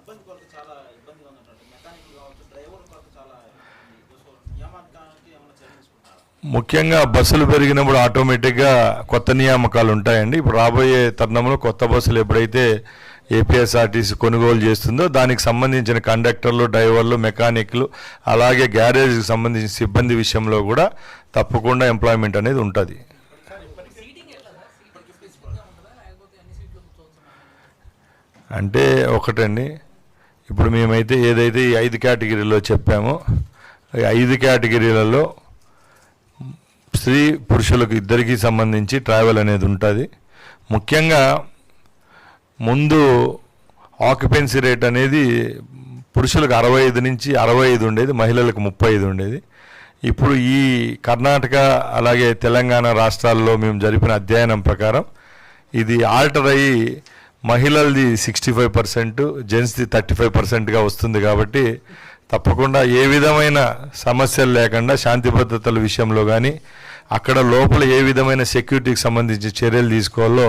సిబ్బంది కొరకు చాలా ఇబ్బందిగా ఉన్నటువంటి మెకానిక్ కావచ్చు డ్రైవర్ కొరకు చాలా ఇబ్బంది. సో నియామకానికి ఏమైనా చర్య తీసుకుంటారా ముఖ్యంగా బస్సులు పెరిగినప్పుడు ఆటోమేటిక్గా కొత్త నియామకాలు ఉంటాయండి. ఇప్పుడు రాబోయే తరుణంలో కొత్త బస్సులు ఎప్పుడైతే ఏపీఎస్ఆర్టీసీ కొనుగోలు చేస్తుందో దానికి సంబంధించిన కండక్టర్లు డ్రైవర్లు మెకానిక్లు అలాగే గ్యారేజ్కి సంబంధించిన సిబ్బంది విషయంలో కూడా తప్పకుండా ఎంప్లాయ్మెంట్ అనేది ఉంటుంది. అంటే ఒకటండి ఇప్పుడు మేమైతే ఏదైతే ఈ ఐదు కేటగిరీలో చెప్పామో ఈ ఐదు కేటగిరీలలో స్త్రీ పురుషులకు ఇద్దరికీ సంబంధించి ట్రావెల్ అనేది ఉంటుంది. ముఖ్యంగా ముందు ఆక్యుపెన్సీ రేట్ అనేది పురుషులకు అరవై ఐదు నుంచి అరవై ఐదు ఉండేది మహిళలకు ముప్పై ఐదు ఉండేది. ఇప్పుడు ఈ కర్ణాటక అలాగే తెలంగాణ రాష్ట్రాల్లో మేము జరిపిన అధ్యయనం ప్రకారం ఇది ఆల్టర్ అయ్యి మహిళలది సిక్స్టీ ఫైవ్ పర్సెంట్ జెంట్స్ది థర్టీ ఫైవ్ పర్సెంట్గా వస్తుంది కాబట్టి తప్పకుండా ఏ విధమైన సమస్యలు లేకుండా శాంతి భద్రతల విషయంలో కానీ అక్కడ లోపల ఏ విధమైన సెక్యూరిటీకి సంబంధించి చర్యలు తీసుకోవాలో